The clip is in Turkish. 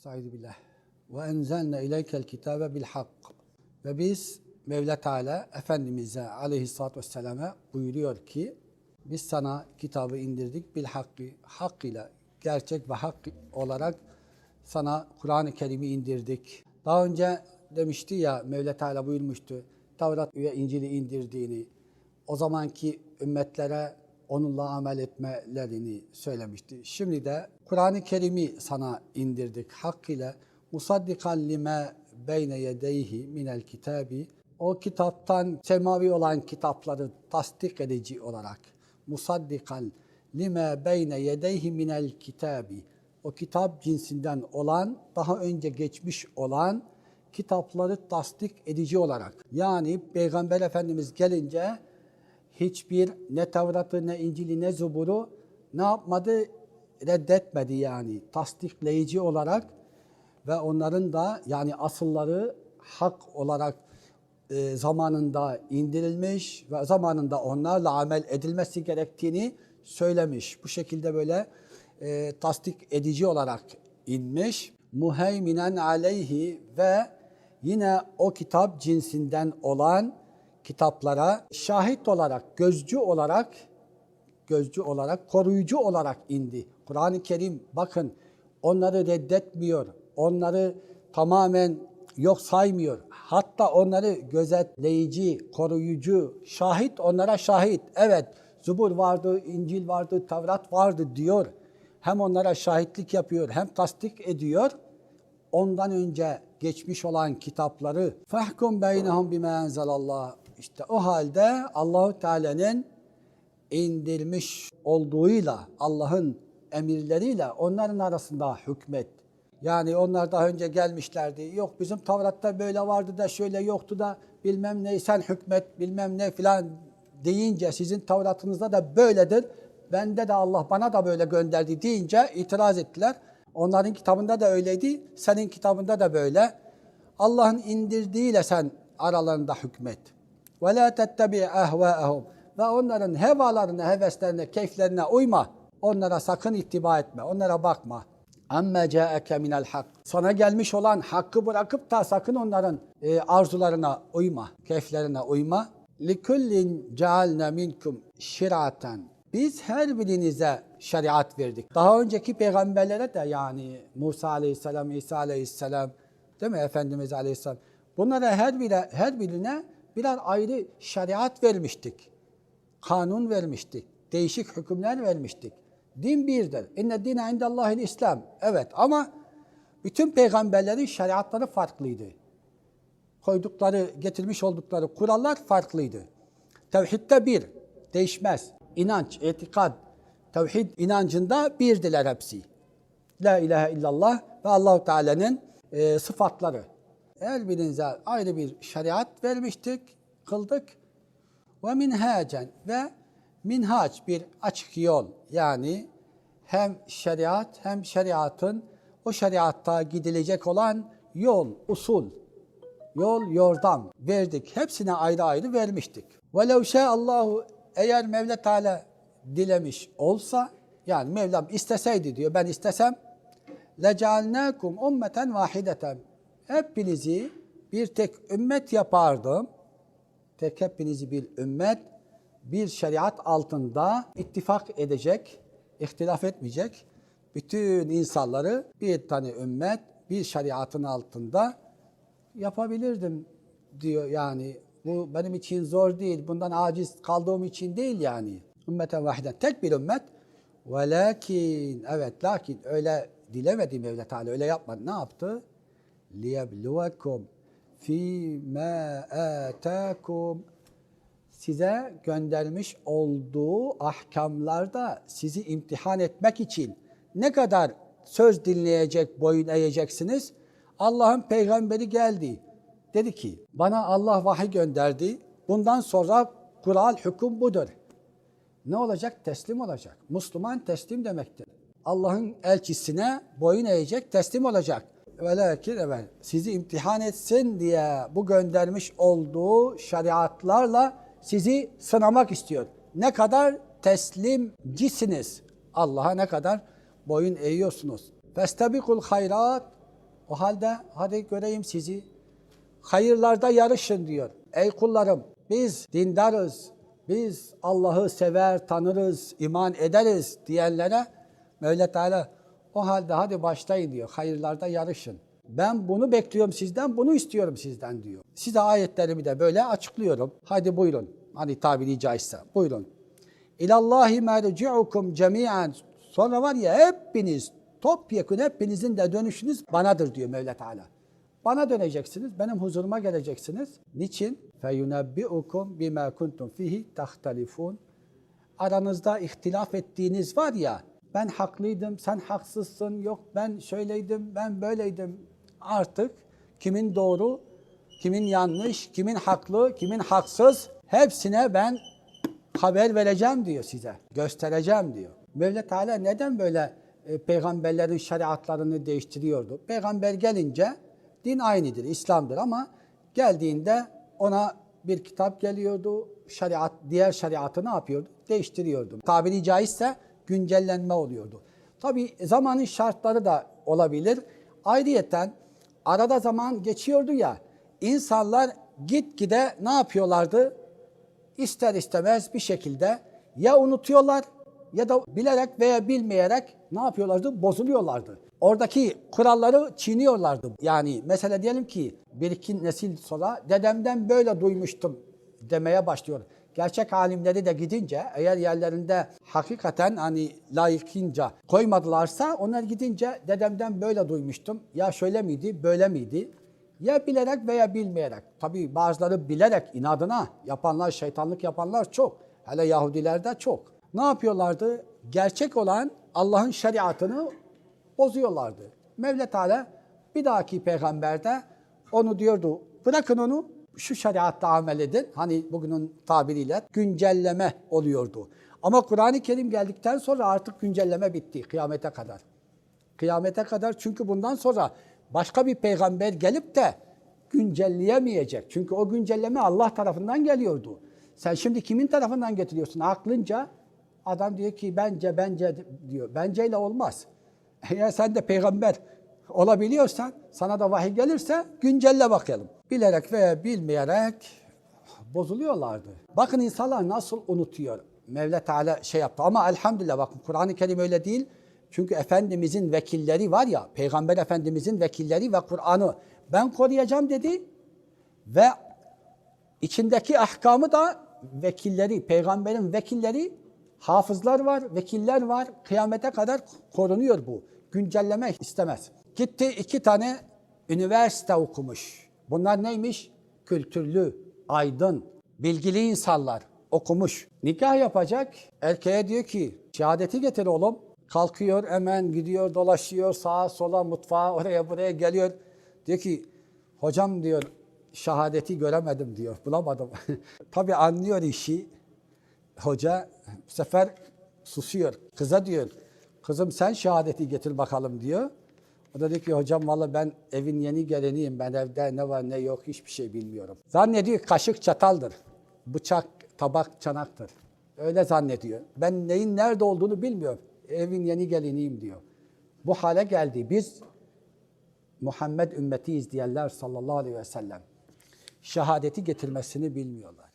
Estaizu billah. Ve enzelne ileykel kitabe bil hak. Ve biz Mevla Teala Efendimiz'e aleyhissalatü vesselam'a buyuruyor ki biz sana kitabı indirdik bil hakkı, hakkıyla gerçek ve hak olarak sana Kur'an-ı Kerim'i indirdik. Daha önce demişti ya Mevla Teala buyurmuştu Tevrat ve İncil'i indirdiğini, o zamanki ümmetlere onunla amel etmelerini söylemişti. Şimdi de Kur'an-ı Kerim'i sana indirdik. Hakkıyla musaddikan lime beyne yedeyhi minel kitabi. O kitaptan semavi olan kitapları tasdik edici olarak musaddikan lime beyne yedeyhi minel kitabi. O kitap cinsinden olan daha önce geçmiş olan kitapları tasdik edici olarak. Yani Peygamber Efendimiz gelince hiçbir ne Tevrat'ı ne İncil'i ne Zubur'u ne yapmadı? Reddetmedi yani tasdikleyici olarak ve onların da yani asılları hak olarak e, zamanında indirilmiş ve zamanında onlarla amel edilmesi gerektiğini söylemiş. Bu şekilde böyle e, tasdik edici olarak inmiş. Muheyminen aleyhi ve yine o kitap cinsinden olan kitaplara şahit olarak, gözcü olarak, gözcü olarak, koruyucu olarak indi. Kur'an-ı Kerim bakın onları reddetmiyor, onları tamamen yok saymıyor. Hatta onları gözetleyici, koruyucu, şahit onlara şahit. Evet Zubur vardı, İncil vardı, Tevrat vardı diyor. Hem onlara şahitlik yapıyor, hem tasdik ediyor. Ondan önce geçmiş olan kitapları fahkum beynehum bime enzelallah işte o halde Allahu Teala'nın indirmiş olduğuyla Allah'ın emirleriyle onların arasında hükmet. Yani onlar daha önce gelmişlerdi. Yok bizim Tavrat'ta böyle vardı da şöyle yoktu da bilmem ne sen hükmet bilmem ne filan deyince sizin Tavrat'ınızda da böyledir. Bende de Allah bana da böyle gönderdi deyince itiraz ettiler. Onların kitabında da öyleydi. Senin kitabında da böyle. Allah'ın indirdiğiyle sen aralarında hükmet. Ve la tettebi ehvaehum. Ve onların hevalarına, heveslerine, keyiflerine uyma. Onlara sakın ittiba etme. Onlara bakma. Amme caeke minel hak. Sana gelmiş olan hakkı bırakıp da sakın onların e, arzularına uyma, keyiflerine uyma. Likullin cealne minkum şiraten. Biz her birinize şeriat verdik. Daha önceki peygamberlere de yani Musa aleyhisselam, İsa aleyhisselam, değil mi Efendimiz aleyhisselam? Bunlara her bire, her birine birer ayrı şeriat vermiştik. Kanun vermiştik. Değişik hükümler vermiştik. Din birdir. İnne dine indallahil İslam. Evet ama bütün peygamberlerin şeriatları farklıydı. Koydukları, getirmiş oldukları kurallar farklıydı. Tevhidde bir, değişmez inanç, etikad, tevhid inancında birdiler hepsi. La ilahe illallah ve Allahu Teala'nın e, sıfatları. Her birinize ayrı bir şeriat vermiştik, kıldık. Ve minhacen ve minhaç bir açık yol. Yani hem şeriat hem şeriatın o şeriatta gidilecek olan yol, usul, yol, yordam verdik. Hepsine ayrı ayrı vermiştik. Ve lev şâ Allahu eğer Mevla Teala dilemiş olsa yani Mevlam isteseydi diyor ben istesem lecalnakum ummeten vahideten hepinizi bir tek ümmet yapardım. Tek hepinizi bir ümmet bir şeriat altında ittifak edecek, ihtilaf etmeyecek. Bütün insanları bir tane ümmet bir şeriatın altında yapabilirdim diyor yani Bu benim için zor değil. Bundan aciz kaldığım için değil yani. Ümmeten vahiden. Tek bir ümmet. Velakin, evet lakin öyle dilemedi Mevla Teala. Öyle yapmadı. Ne yaptı? لِيَبْلُوَكُمْ فِي مَا آتَاكُمْ Size göndermiş olduğu ahkamlarda sizi imtihan etmek için ne kadar söz dinleyecek, boyun eğeceksiniz? Allah'ın peygamberi geldi. Dedi ki bana Allah vahiy gönderdi. Bundan sonra kural hüküm budur. Ne olacak? Teslim olacak. Müslüman teslim demektir. Allah'ın elçisine boyun eğecek, teslim olacak. Velakin evet sizi imtihan etsin diye bu göndermiş olduğu şeriatlarla sizi sınamak istiyor. Ne kadar teslimcisiniz. Allah'a ne kadar boyun eğiyorsunuz. Festabikul hayrat O halde hadi göreyim sizi. Hayırlarda yarışın diyor. Ey kullarım biz dindarız, biz Allah'ı sever, tanırız, iman ederiz diyenlere Mevla Teala o halde hadi başlayın diyor. Hayırlarda yarışın. Ben bunu bekliyorum sizden, bunu istiyorum sizden diyor. Size ayetlerimi de böyle açıklıyorum. Hadi buyurun. Hani tabiri caizse. Buyurun. İlallahi merci'ukum cemiyen. Sonra var ya hepiniz topyekun hepinizin de dönüşünüz banadır diyor Mevla Teala. Bana döneceksiniz, benim huzuruma geleceksiniz. Niçin? فَيُنَبِّئُكُمْ بِمَا كُنْتُمْ فِيهِ تَخْتَلِفُونَ Aranızda ihtilaf ettiğiniz var ya, ben haklıydım, sen haksızsın, yok ben şöyleydim, ben böyleydim. Artık kimin doğru, kimin yanlış, kimin haklı, kimin haksız hepsine ben haber vereceğim diyor size. Göstereceğim diyor. Mevla Teala neden böyle e, peygamberlerin şeriatlarını değiştiriyordu? Peygamber gelince din aynıdır, İslam'dır ama geldiğinde ona bir kitap geliyordu. Şeriat, diğer şeriatı ne yapıyordu? Değiştiriyordu. Tabiri caizse güncellenme oluyordu. Tabi zamanın şartları da olabilir. Ayrıyeten arada zaman geçiyordu ya, insanlar gitgide ne yapıyorlardı? ister istemez bir şekilde ya unutuyorlar ya da bilerek veya bilmeyerek ne yapıyorlardı? Bozuluyorlardı. Oradaki kuralları çiğniyorlardı. Yani mesela diyelim ki bir iki nesil sonra dedemden böyle duymuştum demeye başlıyor. Gerçek alimleri de gidince eğer yerlerinde hakikaten hani layıkınca koymadılarsa onlar gidince dedemden böyle duymuştum. Ya şöyle miydi, böyle miydi? Ya bilerek veya bilmeyerek. Tabii bazıları bilerek inadına yapanlar, şeytanlık yapanlar çok. Hele Yahudilerde çok. Ne yapıyorlardı? Gerçek olan Allah'ın şeriatını bozuyorlardı. Mevla Teala bir dahaki peygamberde onu diyordu. Bırakın onu şu şeriatta amel edin. Hani bugünün tabiriyle güncelleme oluyordu. Ama Kur'an-ı Kerim geldikten sonra artık güncelleme bitti kıyamete kadar. Kıyamete kadar çünkü bundan sonra başka bir peygamber gelip de güncelleyemeyecek. Çünkü o güncelleme Allah tarafından geliyordu. Sen şimdi kimin tarafından getiriyorsun? Aklınca adam diyor ki bence bence diyor. Benceyle olmaz. Eğer sen de peygamber olabiliyorsan sana da vahiy gelirse güncelle bakalım. Bilerek veya bilmeyerek bozuluyorlardı. Bakın insanlar nasıl unutuyor. Mevla Teala şey yaptı ama elhamdülillah bakın Kur'an-ı Kerim öyle değil. Çünkü Efendimizin vekilleri var ya, Peygamber Efendimizin vekilleri ve Kur'an'ı ben koruyacağım dedi ve içindeki ahkamı da vekilleri, peygamberin vekilleri, hafızlar var, vekiller var. Kıyamete kadar korunuyor bu. Güncelleme istemez. Gitti iki tane üniversite okumuş. Bunlar neymiş? Kültürlü, aydın, bilgili insanlar okumuş. Nikah yapacak. Erkeğe diyor ki şehadeti getir oğlum. Kalkıyor hemen gidiyor dolaşıyor sağa sola mutfağa oraya buraya geliyor. Diyor ki hocam diyor şehadeti göremedim diyor bulamadım. Tabi anlıyor işi. Hoca bu sefer susuyor. Kıza diyor kızım sen şehadeti getir bakalım diyor. O da diyor ki hocam valla ben evin yeni geleniyim. Ben evde ne var ne yok hiçbir şey bilmiyorum. Zannediyor kaşık çataldır. Bıçak, tabak, çanaktır. Öyle zannediyor. Ben neyin nerede olduğunu bilmiyorum. Evin yeni geliniyim diyor. Bu hale geldi. Biz Muhammed ümmetiyiz diyenler sallallahu aleyhi ve sellem şehadeti getirmesini bilmiyorlar.